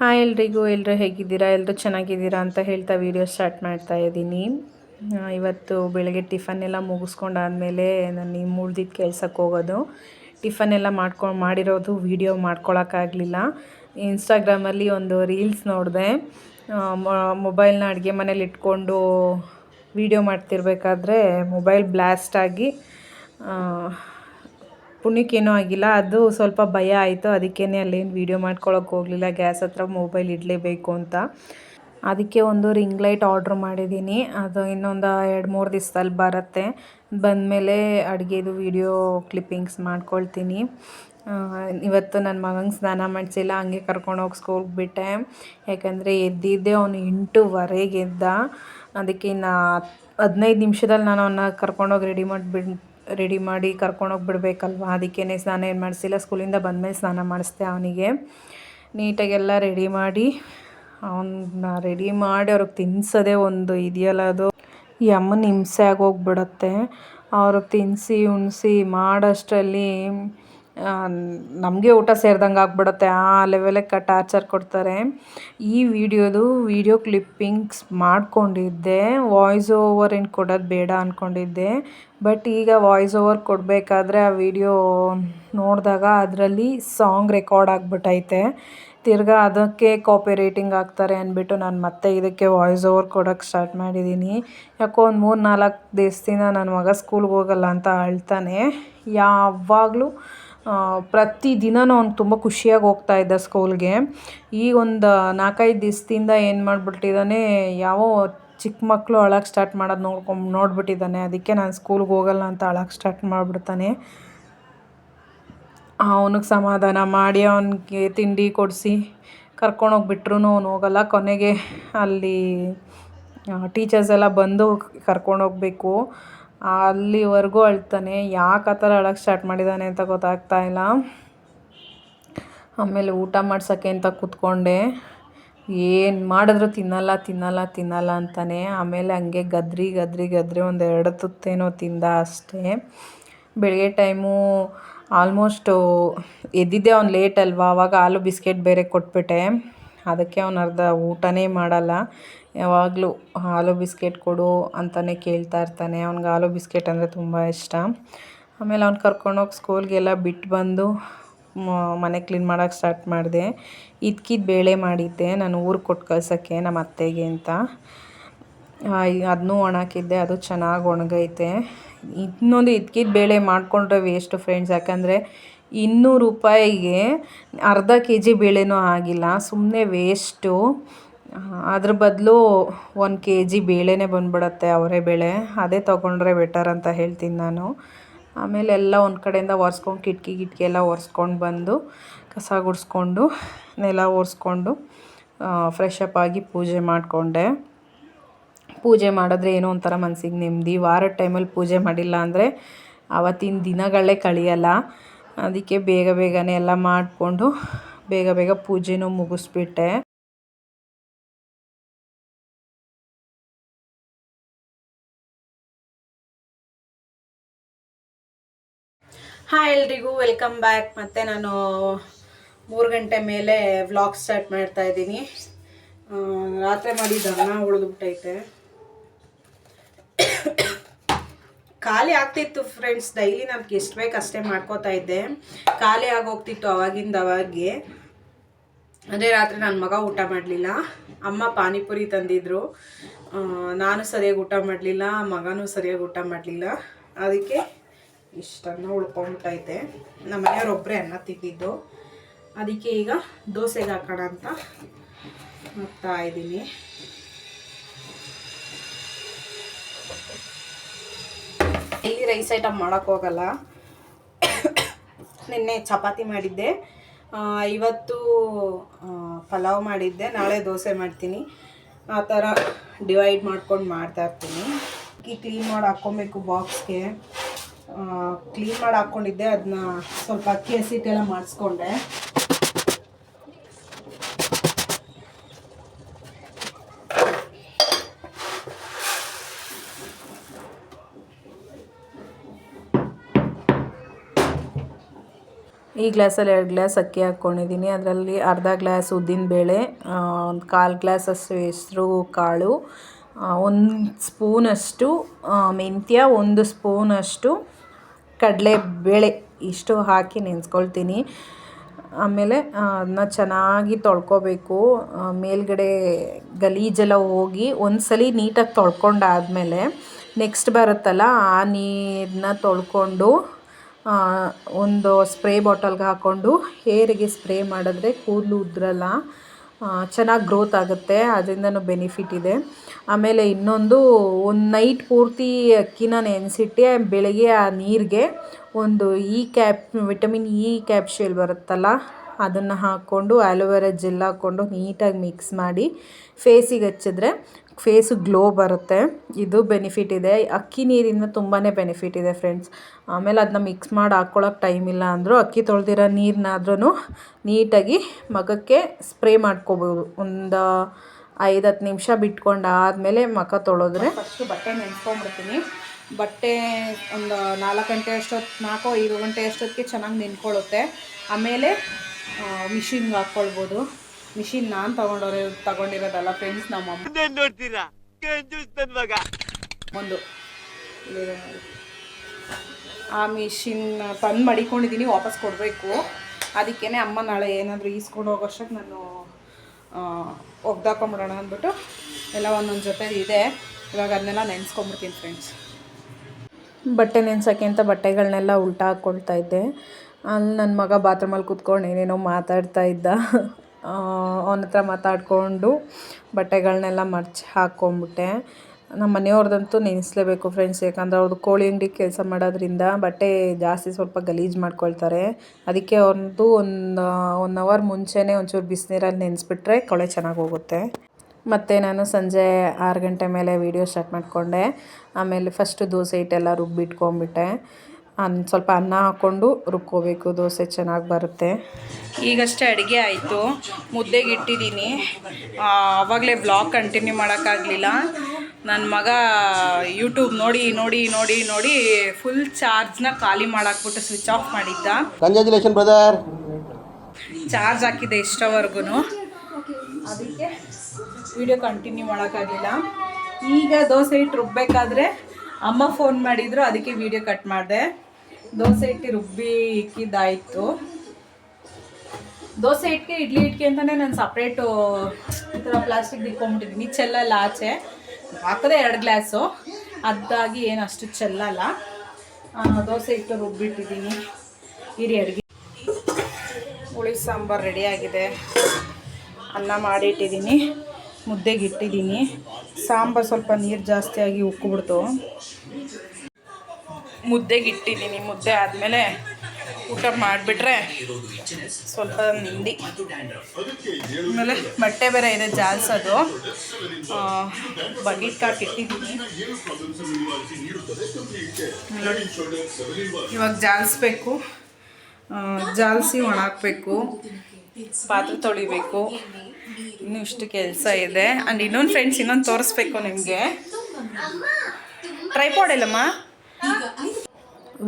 Hi ಎಲ್ರಿಗೂ ಎಲ್ಲರೂ ಹೇಗಿದ್ದೀರಾ? ಎಲ್ಲರೂ ಚೆನ್ನಾಗಿದ್ದೀರಾ ಅಂತ ಹೇಳ್ತಾ ವೀಡಿಯೋ ಸ್ಟಾರ್ಟ್ ಮಾಡ್ತಾ ಇದ್ದೀನಿ. ಇವತ್ತು ಬೆಳಗ್ಗೆ ಟಿಫನ್ ಎಲ್ಲ ಮುಗಿಸ್ಕೊಂಡಾದಮೇಲೆ ನಾನು ಮುಳ್ದಿದ್ದು ಕೆಲ್ಸಕ್ಕೆ ಹೋಗೋದು. ಟಿಫನ್ ಎಲ್ಲ ಮಾಡ್ಕೊಂಡು ಮಾಡಿರೋದು ವೀಡಿಯೋ ಮಾಡ್ಕೊಳಕ್ಕಾಗಲಿಲ್ಲ. ಇನ್ಸ್ಟಾಗ್ರಾಮಲ್ಲಿ ಒಂದು ರೀಲ್ಸ್ ನೋಡಿದೆ. ಮೊಬೈಲ್ನ ಅಡುಗೆ ಮನೇಲಿ ಇಟ್ಕೊಂಡು ವೀಡಿಯೋ ಮಾಡ್ತಿರ್ಬೇಕಾದ್ರೆ ಮೊಬೈಲ್ ಬ್ಲ್ಯಾಸ್ಟಾಗಿ ಪುಣ್ಯಕ್ಕೇನೂ ಆಗಿಲ್ಲ. ಅದು ಸ್ವಲ್ಪ ಭಯ ಆಯಿತು. ಅದಕ್ಕೇ ಅಲ್ಲೇನು ವೀಡಿಯೋ ಮಾಡ್ಕೊಳಕ್ಕೆ ಹೋಗಲಿಲ್ಲ. ಗ್ಯಾಸ್ ಹತ್ರ ಮೊಬೈಲ್ ಇಡಲೇಬೇಕು ಅಂತ. ಅದಕ್ಕೆ ಒಂದು ರಿಂಗ್ ಲೈಟ್ ಆರ್ಡ್ರ್ ಮಾಡಿದ್ದೀನಿ. ಅದು ಇನ್ನೊಂದು ಎರಡು ಮೂರು ದಿವಸದಲ್ಲಿ ಬರುತ್ತೆ. ಬಂದಮೇಲೆ ಅಡುಗೆದು ವೀಡಿಯೋ ಕ್ಲಿಪ್ಪಿಂಗ್ಸ್ ಮಾಡ್ಕೊಳ್ತೀನಿ. ಇವತ್ತು ನನ್ನ ಮಗಂಗೆ ಸ್ನಾನ ಮಾಡಿಸಿಲ್ಲ. ಹಂಗೆ ಕರ್ಕೊಂಡೋಗಿ ಸ್ಕೂಲ್ಗೆ ಬಿಟ್ಟೆ. ಯಾಕಂದರೆ ಎದ್ದಿದ್ದೆ ಅವನು ಎಂಟೂವರೆಗೆ ಎದ್ದ. ಅದಕ್ಕೆ ಇನ್ನು ಹದಿನೈದು ನಿಮಿಷದಲ್ಲಿ ನಾನು ಅವನ್ನ ಕರ್ಕೊಂಡೋಗಿ ರೆಡಿ ಮಾಡಿಬಿಡ್ ರೆಡಿ ಮಾಡಿ ಕರ್ಕೊಂಡೋಗಿ ಬಿಡಬೇಕಲ್ವ ಅದಕ್ಕೇ ಸ್ನಾನ ಏನು ಮಾಡಿಸಿಲ್ಲ. ಸ್ಕೂಲಿಂದ ಬಂದಮೇಲೆ ಸ್ನಾನ ಮಾಡಿಸ್ದೆ ಅವನಿಗೆ. ನೀಟಾಗೆಲ್ಲ ರೆಡಿ ಮಾಡಿ ಅವನ್ನ ರೆಡಿ ಮಾಡಿ ಅವ್ರಿಗೆ ತಿನ್ನಿಸೋದೇ ಒಂದು ಇದೆಯಲ್ಲ ಅದು. ಈ ಅಮ್ಮನ ಹಿಂಸೆ ಆಗೋಗ್ಬಿಡತ್ತೆ. ಅವ್ರಿಗೆ ತಿನ್ನಿಸಿ ಉಣಿಸಿ ಮಾಡೋಷ್ಟರಲ್ಲಿ ನಮಗೆ ಊಟ ಸೇರ್ದಂಗೆ ಆಗ್ಬಿಡುತ್ತೆ. ಆ ಲೆವೆಲಿಗೆ ಕ ಟಾರ್ಚರ್ ಕೊಡ್ತಾರೆ. ಈ ವಿಡಿಯೋದು ವಿಡಿಯೋ ಕ್ಲಿಪ್ಪಿಂಗ್ಸ್ ಮಾಡ್ಕೊಂಡಿದ್ದೆ. ವಾಯ್ಸ್ ಓವರ್ ಏನು ಕೊಡೋದು ಬೇಡ ಅಂದ್ಕೊಂಡಿದ್ದೆ ಬಟ್ ಈಗ ವಾಯ್ಸ್ ಓವರ್ ಕೊಡಬೇಕಾದ್ರೆ ಆ ವಿಡಿಯೋ ನೋಡಿದಾಗ ಅದರಲ್ಲಿ ಸಾಂಗ್ ರೆಕಾರ್ಡ್ ಆಗಿಬಿಟ್ಟೈತೆ ತಿರ್ಗಾ ಅದಕ್ಕೆ ಕಾಪಿ ರೇಟಿಂಗ್ ಆಗ್ತಾರೆ ಅಂದ್ಬಿಟ್ಟು ನಾನು ಮತ್ತೆ ಇದಕ್ಕೆ ವಾಯ್ಸ್ ಓವರ್ ಕೊಡೋಕ್ಕೆ ಸ್ಟಾರ್ಟ್ ಮಾಡಿದ್ದೀನಿ ಯಾಕೋ ಒಂದು ಮೂರು ನಾಲ್ಕು ದಿವಸದಿಂದ ನನ್ನ ಮಗ ಸ್ಕೂಲ್ಗೆ ಹೋಗಲ್ಲ ಅಂತ ಅಳ್ತಾನೆ. ಯಾವಾಗಲೂ ಪ್ರತಿದಿನನೂ ಅವ್ನು ತುಂಬ ಖುಷಿಯಾಗಿ ಹೋಗ್ತಾ ಇದ್ದ ಸ್ಕೂಲ್ಗೆ. ಈಗ ಒಂದು ನಾಲ್ಕೈದು ದಿವಸದಿಂದ ಏನು ಮಾಡಿಬಿಟ್ಟಿದ್ದಾನೆ ಯಾವ ಚಿಕ್ಕ ಮಕ್ಕಳು ಅಳಕ್ಕೆ ಸ್ಟಾರ್ಟ್ ಮಾಡೋದು ನೋಡ್ಕೊಂಡು ನೋಡಿಬಿಟ್ಟಿದ್ದಾನೆ ಅದಕ್ಕೆ ನಾನು ಸ್ಕೂಲ್ಗೆ ಹೋಗಲ್ಲ ಅಂತ ಅಳಕ್ಕೆ ಸ್ಟಾರ್ಟ್ ಮಾಡಿಬಿಡ್ತಾನೆ. ಅವನಿಗೆ ಸಮಾಧಾನ ಮಾಡಿ ಅವನಿಗೆ ತಿಂಡಿ ಕೊಡಿಸಿ ಕರ್ಕೊಂಡೋಗ್ಬಿಟ್ರು ಅವ್ನು ಹೋಗಲ್ಲ. ಕೊನೆಗೆ ಅಲ್ಲಿ ಟೀಚರ್ಸ್ ಎಲ್ಲ ಬಂದು ಕರ್ಕೊಂಡೋಗ್ಬೇಕು ಅಲ್ಲಿವರೆಗೂ ಅಳ್ತಾನೆ. ಯಾಕೆ ಆ ಥರ ಅಳಕ್ಕೆ ಸ್ಟಾರ್ಟ್ ಮಾಡಿದ್ದಾನೆ ಅಂತ ಗೊತ್ತಾಗ್ತಾ ಇಲ್ಲ. ಆಮೇಲೆ ಊಟ ಮಾಡ್ಸೋಕ್ಕೆ ಅಂತ ಕೂತ್ಕೊಂಡೆ. ಏನು ಮಾಡಿದ್ರು ತಿನ್ನಲ್ಲ ತಿನ್ನಲ್ಲ ತಿನ್ನಲ್ಲ ಅಂತಾನೆ. ಆಮೇಲೆ ಹಂಗೆ ಗದ್ರಿ ಗದ್ರಿ ಗದ್ರಿ ಒಂದು ಎರಡು ತುತ್ತೇನೋ ತಿಂದ ಅಷ್ಟೇ. ಬೆಳಗ್ಗೆ ಟೈಮು ಆಲ್ಮೋಸ್ಟು ಎದ್ದಿದ್ದೆ ಅವ್ನು ಲೇಟ್ ಅಲ್ವಾ. ಆವಾಗ ಹಾಲು, ಬಿಸ್ಕೆಟ್ ಬೇರೆ ಕೊಟ್ಬಿಟ್ಟೆ. ಅದಕ್ಕೆ ಅವ್ನು ಅರ್ಧ ಊಟನೇ ಮಾಡಲ್ಲ. ಯಾವಾಗಲೂ ಹಾಲು ಬಿಸ್ಕೆಟ್ ಕೊಡು ಅಂತಲೇ ಕೇಳ್ತಾ ಇರ್ತಾನೆ. ಅವ್ನಿಗೆ ಹಾಲು ಬಿಸ್ಕೆಟ್ ಅಂದರೆ ತುಂಬ ಇಷ್ಟ. ಆಮೇಲೆ ಅವ್ನು ಕರ್ಕೊಂಡೋಗಿ ಸ್ಕೂಲ್ಗೆಲ್ಲ ಬಿಟ್ಟು ಬಂದು ಮನೆ ಕ್ಲೀನ್ ಮಾಡೋಕ್ಕೆ ಸ್ಟಾರ್ಟ್ ಮಾಡಿದೆ. ಇದ್ಕಿದ ಬೇಳೆ ಮಾಡಿದ್ದೆ. ನಾನು ಊರಿಗೆ ಕೊಟ್ಟು ಕಳ್ಸೋಕ್ಕೆ ನಮ್ಮ ಅತ್ತೆಗೆ ಅಂತ. ಅದನ್ನೂ ಒಣಕಿದ್ದೆ. ಅದು ಚೆನ್ನಾಗಿ ಒಣಗೈತೆ. ಇನ್ನೊಂದು ಇದ್ಕಿದ ಬೇಳೆ ಮಾಡಿಕೊಂಡ್ರೆ ವೇಸ್ಟು ಫ್ರೆಂಡ್ಸ್ ಯಾಕಂದರೆ ಇನ್ನೂರು ರೂಪಾಯಿಗೆ ಅರ್ಧ ಕೆ ಜಿ ಬೇಳೆನೂ ಆಗಿಲ್ಲ ಸುಮ್ಮನೆ ವೇಸ್ಟು ಅದ್ರ ಬದಲು ಒಂದು ಕೆ ಜಿ ಬೇಳೆನೇ ಬಂದ್ಬಿಡತ್ತೆ ಅವರೇ ಬೇಳೆ. ಅದೇ ತೊಗೊಂಡ್ರೆ ಬೆಟರ್ ಅಂತ ಹೇಳ್ತೀನಿ ನಾನು. ಆಮೇಲೆ ಎಲ್ಲ ಒಂದು ಕಡೆಯಿಂದ ಒರೆಸ್ಕೊಂಡು, ಕಿಟಕಿ ಗಿಟ್ಕಿ ಎಲ್ಲ ಒರೆಸ್ಕೊಂಡು ಬಂದು, ಕಸ ಗುಡಿಸ್ಕೊಂಡು, ನೆಲ ಒರೆಸ್ಕೊಂಡು ಫ್ರೆಶ್ ಅಪ್ ಆಗಿ ಪೂಜೆ ಮಾಡಿಕೊಂಡೆ. ಪೂಜೆ ಮಾಡಿದ್ರೆ ಏನೋ ಒಂಥರ ಮನಸ್ಸಿಗೆ ನೆಮ್ಮದಿ. ವಾರದ ಟೈಮಲ್ಲಿ ಪೂಜೆ ಮಾಡಿಲ್ಲ ಅಂದರೆ ಆವತ್ತಿನ ದಿನಗಳೇ ಕಳಿಯಲ್ಲ. ಅದಕ್ಕೆ ಬೇಗ ಬೇಗನೆ ಎಲ್ಲ ಮಾಡಿಕೊಂಡು ಬೇಗ ಬೇಗ ಪೂಜೆನೂ ಮುಗಿಸ್ಬಿಟ್ಟೆ. ಹಾಯ್ ಎಲ್ರಿಗೂ ವೆಲ್ಕಮ್ ಬ್ಯಾಕ್ ಮತ್ತೆ ನಾನು ಮೂರು ಗಂಟೆ ಮೇಲೆ ವ್ಲಾಗ್ ಸ್ಟಾರ್ಟ್ ಮಾಡ್ತಾ ಇದ್ದೀನಿ. ರಾತ್ರಿ ಮಾಡಿದ್ದಾಗ ಉಳಿದ್ಬಿಟ್ಟೈತೆ. ಖಾಲಿ ಆಗ್ತಿತ್ತು ಫ್ರೆಂಡ್ಸ್ ಡೈಲಿ ನಾನು ಎಷ್ಟು ಬೇಕು ಅಷ್ಟೇ ಮಾಡ್ಕೋತಾ ಇದ್ದೆ. ಖಾಲಿ ಆಗೋಗ್ತಿತ್ತು ಅವಾಗಿಂದ ಅವಾಗೆ. ಅದೇ ರಾತ್ರಿ ನನ್ನ ಮಗ ಊಟ ಮಾಡಲಿಲ್ಲ. ಅಮ್ಮ ಪಾನಿಪುರಿ ತಂದಿದ್ರು. ನಾನು ಸರಿಯಾಗಿ ಊಟ ಮಾಡಲಿಲ್ಲ, ಮಗನೂ ಸರಿಯಾಗಿ ಊಟ ಮಾಡಲಿಲ್ಲ. ಅದಕ್ಕೆ ಇಷ್ಟನ್ನ ಉಳ್ಕೊಂಬಿಟ್ಟೈತೆ ನಮ್ಮ ಮನೆಯವ್ರು ಒಬ್ಬರೇ ಅನ್ನ ತಿಂದಿದ್ದು. ಅದಕ್ಕೆ ಈಗ ದೋಸೆಗೆ ಹಾಕೋಣ ಅಂತ ಹಾಕ್ತಾ ಇದ್ದೀನಿ. ಇಲ್ಲಿ ರೈಸ್ ಐಟಮ್ ಮಾಡೋಕ್ಕೆ ಹೋಗಲ್ಲ. ನಿನ್ನೆ ಚಪಾತಿ ಮಾಡಿದ್ದೆ. ಇವತ್ತು ಪಲಾವ್ ಮಾಡಿದ್ದೆ. ನಾಳೆ ದೋಸೆ ಮಾಡ್ತೀನಿ. ಆ ಥರ ಡಿವೈಡ್ ಮಾಡ್ಕೊಂಡು ಮಾಡ್ತಾ ಇರ್ತೀನಿ. ಈ ಕ್ಲೀನ್ ಮಾಡಿ ಹಾಕ್ಕೊಬೇಕು ಬಾಕ್ಸ್ಗೆ ಕ್ಲೀನ್ ಮಾಡಿ ಹಾಕ್ಕೊಂಡಿದ್ದೆ. ಅದನ್ನ ಸ್ವಲ್ಪ ಅಕ್ಕಿ ಹಸಿಟ್ಟೆಲ್ಲ ಮಾಡಿಸ್ಕೊಂಡೆ. ಈ ಗ್ಲಾಸಲ್ಲಿ ಎರಡು ಗ್ಲಾಸ್ ಅಕ್ಕಿ ಹಾಕ್ಕೊಂಡಿದ್ದೀನಿ. ಅದರಲ್ಲಿ ಅರ್ಧ ಗ್ಲಾಸ್ ಉದ್ದಿನಬೇಳೆ ಒಂದು ಕಾಲು ಗ್ಲಾಸಷ್ಟು ಹೆಸರು ಕಾಳು ಒಂದು ಸ್ಪೂನಷ್ಟು ಮೆಂತ್ಯ, ಒಂದು ಸ್ಪೂನಷ್ಟು ಕಡಲೆಬೇಳೆ ಇಷ್ಟು ಹಾಕಿ ನೆನೆಸ್ಕೊಳ್ತೀನಿ. ಆಮೇಲೆ ಅದನ್ನ ಚೆನ್ನಾಗಿ ತೊಳ್ಕೊಬೇಕು. ಮೇಲ್ಗಡೆ ಗಲೀಜೆಲ್ಲ ಹೋಗಿ ಒಂದು ಸಲ ನೀಟಾಗಿ ತೊಳ್ಕೊಂಡಾದಮೇಲೆ, ನೆಕ್ಸ್ಟ್ ಬರುತ್ತಲ್ಲ, ಆ ನೀರನ್ನ ತೊಳ್ಕೊಂಡು ಒಂದು ಸ್ಪ್ರೇ ಬಾಟಲ್ಗೆ ಹಾಕ್ಕೊಂಡು ಹೇರಿಗೆ ಸ್ಪ್ರೇ ಮಾಡಿದ್ರೆ ಕೂದಲು ಉದುರಲ್ಲ ಚೆನ್ನಾಗಿ ಗ್ರೋತ್ ಆಗುತ್ತೆ, ಅದರಿಂದನೂ ಬೆನಿಫಿಟ್ ಇದೆ. ಆಮೇಲೆ ಇನ್ನೊಂದು, ಒಂದು ನೈಟ್ ಪೂರ್ತಿ ಅಕ್ಕಿನ ನೆನೆಸಿಟ್ಟು, ಬೆಳಗ್ಗೆ ಆ ನೀರಿಗೆ ಒಂದು E cap, vitamin E capsule ಬರುತ್ತಲ್ಲ ಅದನ್ನು ಹಾಕ್ಕೊಂಡು ಆಲೋವೆರಾ ಜೆಲ್ ಹಾಕ್ಕೊಂಡು ನೀಟಾಗಿ ಮಿಕ್ಸ್ ಮಾಡಿ ಫೇಸಿಗೆ ಹಚ್ಚಿದ್ರೆ ಫೇಸು ಗ್ಲೋ ಬರುತ್ತೆ. ಇದು ಬೆನಿಫಿಟ್ ಇದೆ. ಅಕ್ಕಿ ನೀರಿಂದ ತುಂಬಾ ಬೆನಿಫಿಟ್ ಇದೆ ಫ್ರೆಂಡ್ಸ್ ಆಮೇಲೆ ಅದನ್ನ ಮಿಕ್ಸ್ ಮಾಡಿ ಹಾಕ್ಕೊಳಕ್ಕೆ ಟೈಮ್ ಇಲ್ಲ ಅಂದರೂ ಅಕ್ಕಿ ತೊಳೆದಿರೋ ನೀರನ್ನಾದ್ರೂ ನೀಟಾಗಿ ಮಗಕ್ಕೆ ಸ್ಪ್ರೇ ಮಾಡ್ಕೋಬೋದು. ಒಂದು ಐದು ಹತ್ತು ನಿಮಿಷ ಬಿಟ್ಕೊಂಡು ಆದಮೇಲೆ ಮಗ ತೊಳೆದ್ರೆ ಫಸ್ಟು ಬಟ್ಟೆ ನೆನ್ಸ್ಕೊಂಡ್ಬಿಡ್ತೀನಿ. ಬಟ್ಟೆ ಒಂದು ನಾಲ್ಕು ಗಂಟೆ ಅಷ್ಟೊತ್ತು, ನಾಲ್ಕು ಐದು ಗಂಟೆ ಅಷ್ಟೊತ್ತಿಗೆ ಚೆನ್ನಾಗಿ ನೆನ್ಕೊಳ್ಳುತ್ತೆ ಆಮೇಲೆ ಮಿಷಿನ್ಗೆ ಹಾಕ್ಕೊಳ್ಬೋದು ಮಿಷಿನ್ ನಾನು ತಗೊಂಡೋರೆ ತಗೊಂಡಿರೋದಲ್ಲ ಫ್ರೆಂಡ್ಸ್ ನಮ್ಮ ಅಮ್ಮ. ನೋಡ್ತೀರಾ? ಒಂದು. ಆ ಮಿಷಿನ್ ತಂದು ಮಡಿಕೊಂಡಿದ್ದೀನಿ ವಾಪಸ್ ಕೊಡಬೇಕು. ಅದಕ್ಕೇ ಅಮ್ಮ ನಾಳೆ ಏನಾದರೂ ಈಸ್ಕೊಂಡು ಹೋಗೋಷ್ಟಕ್ಕೆ ನಾನು ಒಗ್ದಾಕೊಂಬಿಡೋಣ ಅಂದ್ಬಿಟ್ಟು ಎಲ್ಲ ಒಂದೊಂದು ಜೊತೆ ಇದೆ. ಇವಾಗ ಅದನ್ನೆಲ್ಲ ನೆನೆಸ್ಕೊಂಬಿಡ್ತೀನಿ ಫ್ರೆಂಡ್ಸ್ ಬಟ್ಟೆ ನೆನ್ಸೋಕ್ಕೆ ಅಂತ ಬಟ್ಟೆಗಳನ್ನೆಲ್ಲ ಉಲ್ಟಾ ಹಾಕ್ಕೊಳ್ತಾ ಇದ್ದೆ. ಅಲ್ಲಿ ನನ್ನ ಮಗ ಬಾತ್ರೂಮಲ್ಲಿ ಕೂತ್ಕೊಂಡು ಏನೇನೋ ಮಾತಾಡ್ತಾ ಇದ್ದ. ಅವನ ಹತ್ರ ಮಾತಾಡಿಕೊಂಡು ಬಟ್ಟೆಗಳನ್ನೆಲ್ಲ ಮರ್ಚಿ ಹಾಕ್ಕೊಂಬಿಟ್ಟೆ ನಮ್ಮ ಮನೆಯವ್ರದ್ದಂತೂ ನೆನೆಸ್ಲೇಬೇಕು ಫ್ರೆಂಡ್ಸ್ ಯಾಕಂದ್ರೆ ಅವ್ರದ್ದು ಕೋಳಿ ಅಂಗಡಿ ಕೆಲಸ ಮಾಡೋದ್ರಿಂದ ಬಟ್ಟೆ ಜಾಸ್ತಿ ಸ್ವಲ್ಪ ಗಲೀಜು ಮಾಡ್ಕೊಳ್ತಾರೆ. ಅದಕ್ಕೆ ಅವ್ರದ್ದು ಒಂದು ಒನ್ ಅವರ್ ಮುಂಚೆನೇ ಒಂಚೂರು ಬಿಸಿನೀರಲ್ಲಿ ನೆನೆಸ್ಬಿಟ್ರೆ ಕೊಳೆ ಚೆನ್ನಾಗಿ ಹೋಗುತ್ತೆ. ಮತ್ತು ನಾನು ಸಂಜೆ ಆರು ಗಂಟೆ ಮೇಲೆ ವೀಡಿಯೋ ಸ್ಟಾರ್ಟ್ ಮಾಡಿಕೊಂಡೆ. ಆಮೇಲೆ ಫಸ್ಟು ದೋಸೆ ಹಿಟ್ಟೆಲ್ಲ ರುಬ್ಬಿಟ್ಕೊಂಬಿಟ್ಟೆ ಅನ್ನ ಸ್ವಲ್ಪ ಅನ್ನ ಹಾಕ್ಕೊಂಡು ರುಬ್ಕೋಬೇಕು. ದೋಸೆ ಚೆನ್ನಾಗಿ ಬರುತ್ತೆ. ಈಗಷ್ಟೇ ಅಡುಗೆ ಆಯಿತು. ಮುದ್ದೆಗೆ ಇಟ್ಟಿದ್ದೀನಿ. ಆವಾಗಲೇ ಬ್ಲಾಗ್ ಕಂಟಿನ್ಯೂ ಮಾಡೋಕ್ಕಾಗಲಿಲ್ಲ. ನನ್ನ ಮಗ ಯೂಟ್ಯೂಬ್ ನೋಡಿ ನೋಡಿ ನೋಡಿ ನೋಡಿ ಫುಲ್ ಚಾರ್ಜ್ನ ಖಾಲಿ ಮಾಡಾಕ್ಬಿಟ್ಟು ಸ್ವಿಚ್ ಆಫ್ ಮಾಡಿದ್ದ. ಕಂಗ್ರ್ಯಾಚುಲೇಷನ್ ಬ್ರದರ್ ಚಾರ್ಜ್ ಹಾಕಿದ್ದೆ ಇಷ್ಟವರೆಗೂ ಅದಕ್ಕೆ ವಿಡಿಯೋ ಕಂಟಿನ್ಯೂ ಮಾಡೋಕ್ಕಾಗಿಲ್ಲ ಈಗ ದೋಸೆ ಹಿಟ್ಟು ರುಬ್ಬೇಕಾದ್ರೆ ಅಮ್ಮ ಫೋನ್ ಮಾಡಿದ್ರು ಅದಕ್ಕೆ ವಿಡಿಯೋ ಕಟ್ ಮಾಡಿದೆ. ದೋಸೆ ಹಿಟ್ಟು ರುಬ್ಬಿ ಇಕ್ಕಿದ್ದಾಯಿತು. ದೋಸೆ ಇಟ್ಕೆ ಇಡ್ಲಿ ಇಟ್ಕೆ ಅಂತಲೇ ನಾನು ಸಪ್ರೇಟು ಈ ಥರ ಪ್ಲಾಸ್ಟಿಕ್ ಇಟ್ಕೊಂಬಿಟ್ಟಿದ್ದೀನಿ ಚೆಲ್ಲಲ್ಲ ಆಚೆ. ಹಾಕದೆ ಎರಡು ಗ್ಲಾಸು. ಅದಾಗಿ ಏನು ಅಷ್ಟು ಚೆಲ್ಲಲ್ಲ. ದೋಸೆ ಇಟ್ಟು ರುಬ್ಬಿಟ್ಟಿದ್ದೀನಿ. ಇರಿ ಅಡುಗೆ. ಹುಳಿ ಸಾಂಬಾರು ರೆಡಿಯಾಗಿದೆ. ಅನ್ನ ಮಾಡಿಟ್ಟಿದ್ದೀನಿ. ಮುದ್ದೆಗೆ ಇಟ್ಟಿದ್ದೀನಿ. ಸಾಂಬಾರು ಸ್ವಲ್ಪ ನೀರು ಜಾಸ್ತಿಯಾಗಿ ಉಕ್ಕಿಬಿಡ್ತು. ಮುದ್ದೆಗೆ ಇಟ್ಟಿದ್ದೀನಿ ಮುದ್ದೆ ಆದಮೇಲೆ ಊಟ ಮಾಡಿಬಿಟ್ರೆ ಸ್ವಲ್ಪ ನಿಂದಿ ಆಮೇಲೆ ಬಟ್ಟೆ ಬೇರೆ ಇದೆ ಜಾಲ್ಸೋದು. ಬಕೆಟ್ ಹಾಕಿ ಇಟ್ಟಿದ್ದೀನಿ. ಇವಾಗ ಜಾಲಿಸ್ಬೇಕು. ಜಾಲಿಸಿ ಒಣಾಕಬೇಕು ಪಾತ್ರೆ ತೊಳಿಬೇಕು. ಇನ್ನೂ ಇಷ್ಟು ಕೆಲಸ ಇದೆ. ಆ್ಯಂಡ್ ಇನ್ನೊಂದು ಫ್ರೆಂಡ್ಸ್ ಇನ್ನೊಂದು ತೋರಿಸ್ಬೇಕು ನಿಮಗೆ. ಟ್ರೈಪಾಡ್ ಇಲ್ಲಮ್ಮ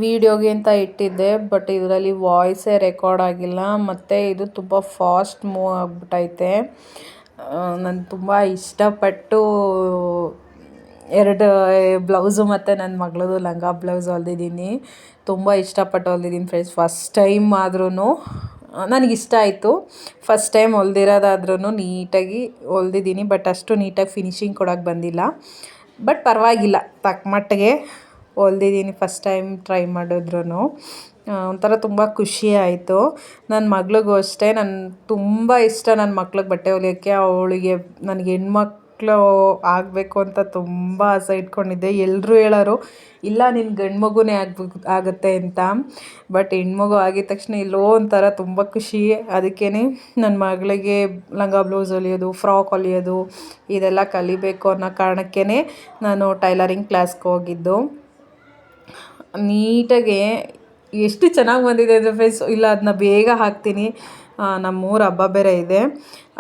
ವಿಡಿಯೋಗೆ ಅಂತ ಇಟ್ಟಿದ್ದೆ ಬಟ್ ಇದರಲ್ಲಿ ವಾಯ್ಸೇ ರೆಕಾರ್ಡ್ ಆಗಿಲ್ಲ. ಮತ್ತು ಇದು ತುಂಬ ಫಾಸ್ಟ್ ಮೂವ್ ಆಗಿಬಿಟ್ಟೈತೆ ನಾನು ತುಂಬ ಇಷ್ಟಪಟ್ಟು ಎರಡು ಬ್ಲೌಸು ಮತ್ತು ನನ್ನ ಮಗಳದು ಲಂಗ ಬ್ಲೌಸ್ ಹೊಲ್ದಿದ್ದೀನಿ. ತುಂಬ ಇಷ್ಟಪಟ್ಟು ಹೊಲ್ದಿದ್ದೀನಿ ಫ್ರೆಂಡ್ಸ್ ಫಸ್ಟ್ ಟೈಮ್ ಆದ್ರೂ ನನಗಿಷ್ಟ ಆಯಿತು. ಫಸ್ಟ್ ಟೈಮ್ ಹೊಲ್ದಿರೋದಾದ್ರೂ ನೀಟಾಗಿ ಹೊಲ್ದಿದ್ದೀನಿ ಬಟ್ ಅಷ್ಟು ನೀಟಾಗಿ ಫಿನಿಶಿಂಗ್ ಕೊಡೋಕ್ಕೆ ಬಂದಿಲ್ಲ. ಬಟ್ ಪರವಾಗಿಲ್ಲ, ತಕ್ಕ ಮಟ್ಟಿಗೆ. ಹೊಲ್ದಿದ್ದೀನಿ ಫಸ್ಟ್ ಟೈಮ್ ಟ್ರೈ ಮಾಡಿದ್ರು ಒಂಥರ ತುಂಬ ಖುಷಿ ಆಯಿತು. ನನ್ನ ಮಗಳಿಗೂ ಅಷ್ಟೇ ನನ್ನ ತುಂಬ ಇಷ್ಟ ನನ್ನ ಮಕ್ಳಿಗೆ ಬಟ್ಟೆ ಹೊಲಿಯೋಕ್ಕೆ ಅವಳಿಗೆ ನನಗೆ ಹೆಣ್ಮಕ್ಳು ಆಗಬೇಕು ಅಂತ ತುಂಬ ಆಸೆ ಇಟ್ಕೊಂಡಿದ್ದೆ. ಎಲ್ಲರೂ ಹೇಳೋರು, ಇಲ್ಲ ನಿನ್ನ ಗಂಡು ಮಗುನೇ ಆಗ್ಬೇಕು ಆಗುತ್ತೆ ಅಂತ. ಬಟ್ ಹೆಣ್ಮಗು ಆಗಿದ ತಕ್ಷಣ ಇಲ್ಲೋ ಒಂಥರ ತುಂಬ ಖುಷಿ. ಅದಕ್ಕೇ ನನ್ನ ಮಗಳಿಗೆ ಲಂಗ ಬ್ಲೌಸ್ ಹೊಲಿಯೋದು, ಫ್ರಾಕ್ ಹೊಲಿಯೋದು, ಇದೆಲ್ಲ ಕಲಿಬೇಕು ಅನ್ನೋ ಕಾರಣಕ್ಕೇ ನಾನು ಟೈಲರಿಂಗ್ ಕ್ಲಾಸ್ಗೆ ಹೋಗಿದ್ದು. ನೀಟಾಗಿ ಎಷ್ಟು ಚೆನ್ನಾಗಿ ಬಂದಿದೆ ಅಂದರೆ ಫ್ರೆಂಡ್ಸ್ ಇಲ್ಲ ಅದನ್ನ ಬೇಗ ಹಾಕ್ತೀನಿ. ನಮ್ಮೂರ ಹಬ್ಬ ಬೇರೆ ಇದೆ.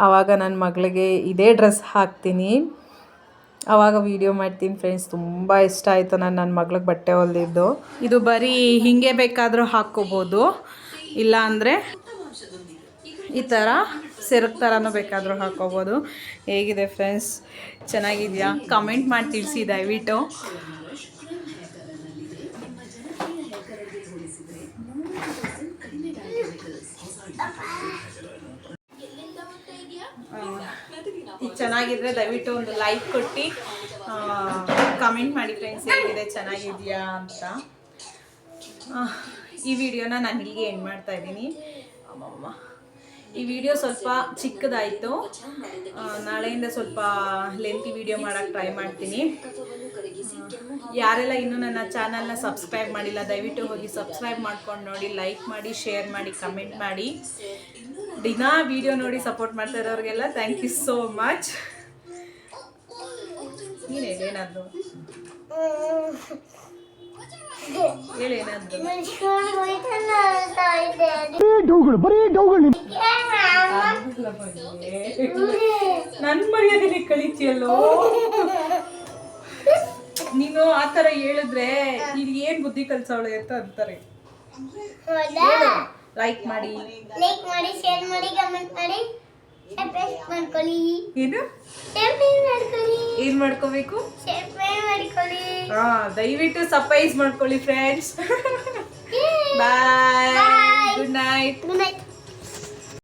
ಆವಾಗ ನನ್ನ ಮಗಳಿಗೆ ಇದೇ ಡ್ರೆಸ್ ಹಾಕ್ತೀನಿ. ಆವಾಗ ವೀಡಿಯೋ ಮಾಡ್ತೀನಿ ಫ್ರೆಂಡ್ಸ್ ತುಂಬ ಇಷ್ಟ ಆಯಿತು ನಾನು ನನ್ನ ಮಗಳಿಗೆ ಬಟ್ಟೆ ಹೊಲ್ದಿದ್ದು. ಇದು ಬರೀ ಹೀಗೆ ಬೇಕಾದರೂ ಹಾಕ್ಕೋಬೋದು. ಇಲ್ಲ ಅಂದರೆ ಈ ಥರ ಸೆರಕ್ ಥರನೂ ಬೇಕಾದರೂ ಹಾಕ್ಕೋಬೋದು. ಹೇಗಿದೆ ಫ್ರೆಂಡ್ಸ್ ಚೆನ್ನಾಗಿದೆಯಾ? ಕಮೆಂಟ್ ಮಾಡಿ ತಿಳಿಸಿ ದಯವಿಟ್ಟು. ಇದು ಚೆನ್ನಾಗಿದ್ರೆ ದಯವಿಟ್ಟು ಒಂದು ಲೈಕ್ ಕೊಟ್ಟು ಕಮೆಂಟ್ ಮಾಡಿ ಫ್ರೆಂಡ್ಸ್ ಹೇಗಿದೆ, ಚೆನ್ನಾಗಿದೆಯಾ ಅಂತ. ಈ ವಿಡಿಯೋನ ನಾನು ಇಲ್ಲಿಗೆ ಏನು ಮಾಡ್ತಾ ಇದ್ದೀನಿ. ಈ ವಿಡಿಯೋ ಸ್ವಲ್ಪ ಚಿಕ್ಕದಾಯಿತು. ನಾಳೆಯಿಂದ ಸ್ವಲ್ಪ ಲೆಂತಿ ವಿಡಿಯೋ ಮಾಡೋಕ್ಕೆ ಟ್ರೈ ಮಾಡ್ತೀನಿ. ಯಾರೆಲ್ಲ ಇನ್ನೂ ನನ್ನ ಚಾನಲ್ನ ಸಬ್ಸ್ಕ್ರೈಬ್ ಮಾಡಿಲ್ಲ, ದಯವಿಟ್ಟು ಹೋಗಿ ಸಬ್ಸ್ಕ್ರೈಬ್ ಮಾಡ್ಕೊಂಡು ನೋಡಿ ಲೈಕ್ ಮಾಡಿ ಶೇರ್ ಮಾಡಿ ಕಮೆಂಟ್ ಮಾಡಿ. ದಿನಾ ವಿಡಿಯೋ ನೋಡಿ ಸಪೋರ್ಟ್ ಮಾಡ್ತಾ ಇರೋರಿಗೆಲ್ಲ ಥ್ಯಾಂಕ್ ಯು ಸೋ ಮಚ್ ನೀನು ಏನಾದ್ರು. ನನ್ ಮರ್ಯಾದೆ ಕಳಿತಿಯಲ್ಲೋ? ನೀನು ಆ ತರ ಹೇಳಿದ್ರೆ ಇಲ್ಲಿ ಏನ್ ಬುದ್ಧಿ ಕಲ್ಸವಳೆ ಅಂತ ಅಂತಾರೆ. ಲೈಕ್ ಮಾಡಿ. ಲೈಕ್ ಮಾಡಿ ಶೇರ್ ಮಾಡಿ ಕಮೆಂಟ್ ಮಾಡಿ. ಸಬ್ಸ್ಕ್ರೈಬ್ ಮಾಡ್ಕೊಳ್ಳಿ. ಏನು? ಸಬ್ಸ್ಕ್ರೈಬ್ ಮಾಡ್ಕೊಳ್ಳಿ. ಏನು ಮಾಡ್ಕೋಬೇಕು? ಶೇರ್ ಮಾಡ್ಕೊಳ್ಳಿ. ಹಾ ದಯವಿಟ್ಟು ಸರ್ಪ್ರೈಸ್ ಮಾಡ್ಕೊಳ್ಳಿ friends! Bye. Good night good night.